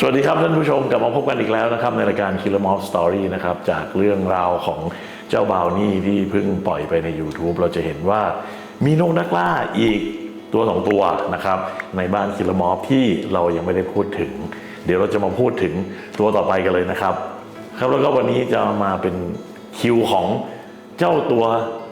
สวัสดีครับท่านผู้ชมกลับมาพบกันอีกแล้วนะครับ ในรายการ Killer Mob Story นะครับ จากเรื่องราวของเจ้าบาวนี่ที่เพิ่งปล่อยไปใน YouTube เราจะเห็นว่ามีนกนักล่าอีกตัวสองตัวนะครับ ในบ้าน Killer Mob ที่เรายังไม่ได้พูดถึง เดี๋ยวเราจะมาพูดถึงตัวต่อไปกันเลยนะครับ ครับแล้วก็วันนี้จะมาเป็นคิวของเจ้าตัว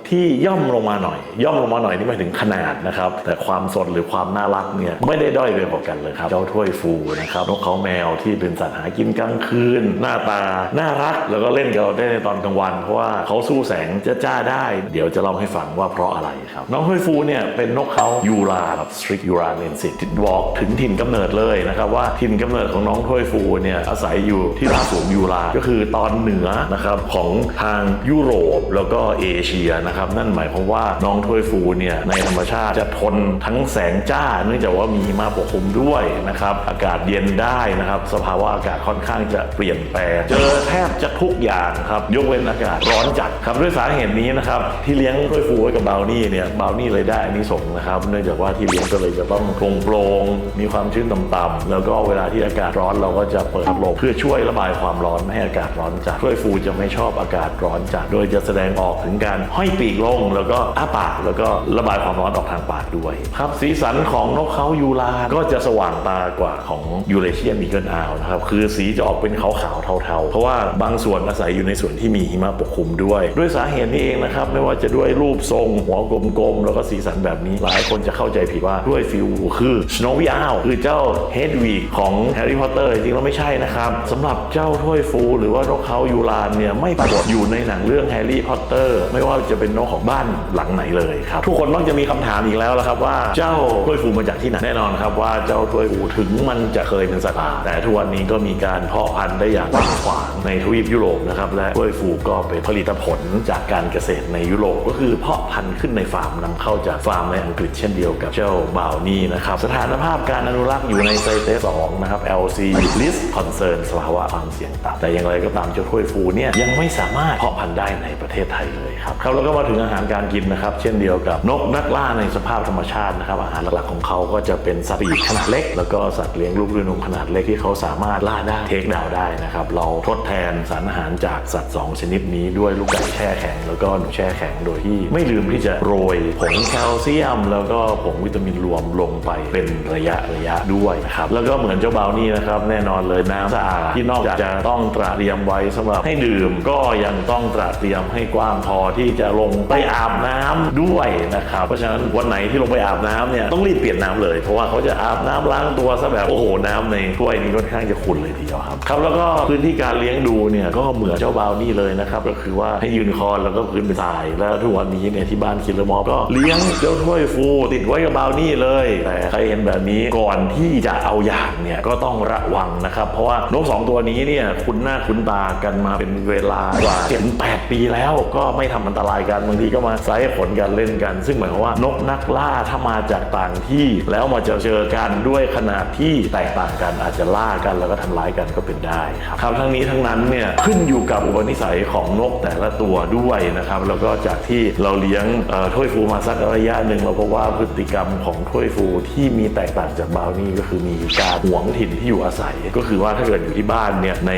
ที่ย่อมลงมาหน่อย ย่อมลงมาหน่อยนี่หมายถึงขนาดนะครับ แต่ความสดหรือความน่ารักเนี่ยไม่ได้ด้อยไปกว่ากันเลยครับ เจ้าถ้วยฟูนะครับนกเขาแมวที่เป็นสัตว์หากินกลางคืน หน้าตาน่ารักแล้วก็เล่นกับเราได้ในตอนกลางวัน เพราะว่าเขาสู้แสงจ้าจ้าได้ เดี๋ยวจะเล่าให้ฟังว่าเพราะอะไรครับน้องถ้วยฟูเนี่ยเป็นนกเขายูราครับสตริกยูราเนนซิตบอกถึงถิ่นกำเนิดเลยนะครับว่าถิ่นกำเนิดของน้องถ้วยฟูเนี่ยอาศัยอยู่ที่ราบสูงยูราก็คือตอนเหนือนะครับของทางยุโรปแล้วก็เอเชียนะครับนั่นหมายความว่าน้องถ้วยฟูเนี่ยในธรรมชาติจะทนทั้งแสงจ้า เนื่องจากว่ามีมาปกคลุมด้วยนะครับอากาศเย็นได้นะครับสภาวะอากาศค่อนข้างจะเปลี่ยนแปลงเจอแทบจะ ทุกอย่างครับยกเว้นอากาศร้อนจัดครับด้วยสาเหตุนี้นะครับที่เลี้ยงถ้วยฟูไว้กับบราวนี่เนี่ยบราวนี่เลยได้อันนี้ส่งนะครับเนื่องจากว่าที่เลี้ยงก็เลยจะต้องโปร่งโปร่งมีความชื้นต่ำๆแล้วก็เวลาที่อากาศร้อนเราก็จะเปิดพัดลมเพื่อช่วยระบายความร้อนไม่ให้อากาศร้อนจัดถ้วยฟูจะไม่ชอบอากาศร้อนจัดโดยจะแสดงออกถึงการห้อยปีกลงแล้วก็อ้าปากแล้วก็ระบายความร้อนออกทางปากด้วยครับสีสันของนกเขายูราก็จะสว่างตากว่าของยูเรเชียนมีเกิลอาวนะครับคือสีจะออกเป็นขาวๆเทาๆ เพราะว่าบางส่วนอาศัยอยู่ในส่วนที่มีหิมะปกคลุมด้วย ด้วยสาเหตุนี้เองนะครับไม่ว่าจะด้วยรูปทรงหัวกลมๆแล้วก็สีสันแบบนี้ หลายคนจะเข้าใจผิดว่าด้วยฟิลคือ Snowy Owl คือเจ้าเฮดวีของแฮร์รี่พอตเตอร์จริงๆแล้วไม่ใช่นะครับสำหรับเจ้าถ้วยฟู หรือว่านกเขายูรานเนี่ยไม่ปรากฏอยู่ในหนังเรื่องแฮร์รี่พอตเตอร์ไม่ว่าจะเป็นนกของบ้านหลังไหนเลยครับทุกคนต้องจะมีคำถามอีกแล้วละครับว่าเจ้าถ้วยฟูมาจากที่ไหนแน่นอนครับว่าเจ้าถ้วยฟูถึงมันจะเคยเป็นสัตว์ป่าแต่ทุกวันนี้ก็มีการเพาะพันธุ์ได้อย่างกว้างขวางในทวีปยุุโรปนะครับและถ้วยฟูก็เป็นผลิตผลจากการเกษตรในยุโรปก็คือเพาะพันธุ์ขึ้นในฟาร์มนำเข้าจากฟาร์มในอังกฤษเช่นเดียวกับเจ้าบาวนี่นะครับสถานภาพการอนุรักษ์อยู่ในไซเตส2นะครับ LC List Concern สภาวะความเสี่ยงต่ำแต่อย่างไรก็ตามเจ้าถ้วยฟูเนี่ยยังไม่สามารถเพาะพันธุ์ได้ในประเทศไทยเลยครับครับแล้วก็มาถึงอาหารการกินนะครับ เช่นเดียวกับนกนักล่าในสภาพธรรมชาตินะครับอาหารหลักๆของเขาก็จะเป็นสัตว์ปีกขนาดเล็ก แล้วก็สัตว์เลี้ยงลูกด้วยนมขนาดเล็กที่เขาสามารถล่าได้เทคดาวได้นะครับเราทดแทนสารอาหารจากสัตว์ 2 ชนิดนี้ด้วยลูกไก่แช่แข็ง แล้วก็หนูแช่แข็งโดยที่ไม่ลืมที่จะโรยผงแคลเซียม แล้วก็ผงวิตามินรวมลงไปเป็นระยะระยะด้วยนะครับแล้วก็เหมือนเจ้าบานี่นะครับแน่นอนเลยน้ำสะอาดที่นอกจากจะต้องตระเตรียมไว้สำหรับให้ดื่มก็ยังต้องตระเตรียมให้กว้างพอที่จะลงไปอาบน้ำด้วยนะครับเพราะฉะนั้นวันไหนที่ลงไปอาบน้ำเนี่ยต้องรีบเปลี่ยนน้ำเลย เพราะว่าเขาจะอาบน้ำล้างตัวซะแบบโอ้โหน้ำในถ้วยนี้ค่อนข้างจะขุ่นเลยทีเดียวครับครับแล้วก็พื้นที่การเลี้ยงดูเนี่ยก็เหมือนเจ้าบราวนี่เลยนะครับก็คือว่าให้ยืนคอนแล้วก็พื้นเป็นทราย แล้วทุกวันนี้เนี่ยที่บ้านคิลเลอร์มอก็เลี้ยงเจ้าถ้วยฟูติดไว้กับบราวนี่เลยแต่ใครเห็นแบบนี้ก่อนที่จะเอาอย่างเนี่ยก็ต้องระวังนะครับเพราะว่านกสองตัวนี้เนี่ยคุ้นหน้าคุ้นตากันมาเป็นเวลากว่าเจ็ดแปดปีแล้วก็ไม่ทำอันตรายกันบางทีก็มาไซส์ผลกันเล่นกัน ซึ่งหมายความว่านกนักล่าถ้ามาจากต่างที่แล้วมาเจอเจอกันด้วยขนาดที่แตกต่างกันอาจจะล่ากันแล้วก็ทำร้ายกันก็เป็นได้ครับครับทั้งนี้ทั้งนั้นเนี่ยขึ้นอยู่กับอุปนิสัยของนกแต่ละตัวด้วยนะครับ แล้วก็จากที่เราเลี้ยงท่อถ้วยฟูมาสักระยะหนึ่งเราพบว่าพฤติกรรมของถ้วยฟูที่มีแตกต่างจากบาวนี่ก็คือมีการหวงถิ่นที่อยู่อาศัย ก็คือว่าถ้าเกิดอยู่ที่บ้านเนี่ยใน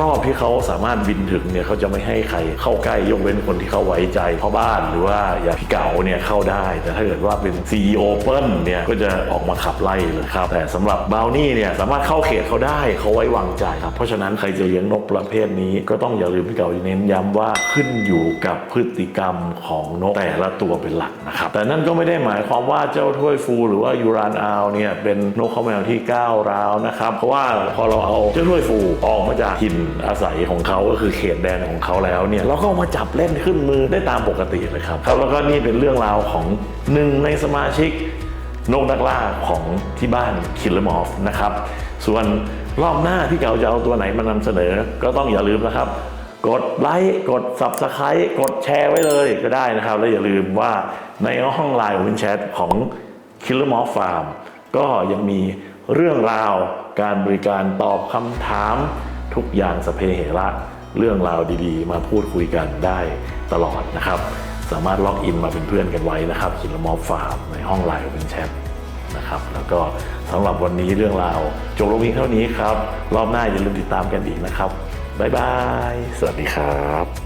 รอบๆที่เขาสามารถบินถึงเนี่ยเขาจะไม่ให้ใครเข้าใกล้ยกเว้นคนที่เขาไว้ใจพ่อบ้านหรือว่าอย่างพี่เก๋าเนี่ยเข้าได้ แต่ถ้าเกิดว่าเป็น CEO เปิ้ลเนี่ยก็จะออกมาขับไล่เลยครับ แต่สำหรับบาวนี่เนี่ยสามารถเข้าเขตเขาได้เขาไว้วางใจครับเพราะฉะนั้นใครจะเลี้ยงนกประเภทนี้ก็ต้องอย่าลืมพี่เก๋าเน้นย้ำว่าขึ้นอยู่กับพฤติกรรมของนกแต่ละตัวเป็นหลักนะครับ แต่นั่นก็ไม่ได้หมายความว่าเจ้าถ้วยฟูหรือว่ายูรานอาวเนี่ยเป็นนกเขาแมวที่ก้าวร้าวนะครับ เพราะว่าพอเราเอาเจ้าถ้วยฟูออกมาจากถิ่นอาศัยของเขาก็คือเขตแดนของเขาแล้วเนี่ยเราก็มาจับเล่นขึ้นมือได้ตามปกติเลยครับครับแล้วก็นี่เป็นเรื่องราวของหนึ่งในสมาชิกนกนักล่าของที่บ้านคิลเลอร์มอฟนะครับส่วน รอบหน้าที่เก่าจะเอาตัวไหนมานำเสนอ ก็ต้องอย่าลืมนะครับ กดไลค์กด Subscribe กดแชร์ไว้เลยก็ได้นะครับ และอย่าลืมว่าในห้องไลน์วินแชทของ Killer Moth Farm ก็ยังมีเรื่องราวการบริการตอบคำถามทุกอย่างสเปเหระเรื่องราวดีๆ มาพูดคุยกันได้ตลอดนะครับ สามารถล็อกอินมาเป็นเพื่อนกันไว้นะครับ Killer Moth Farm ในห้องไลน์วินแชท นะครับ แล้วก็สำหรับวันนี้เรื่องราวจบลงเพียงเท่านี้ครับ รอบหน้าอย่าลืมติดตามกันอีกนะครับ บ๊ายบาย สวัสดีครับ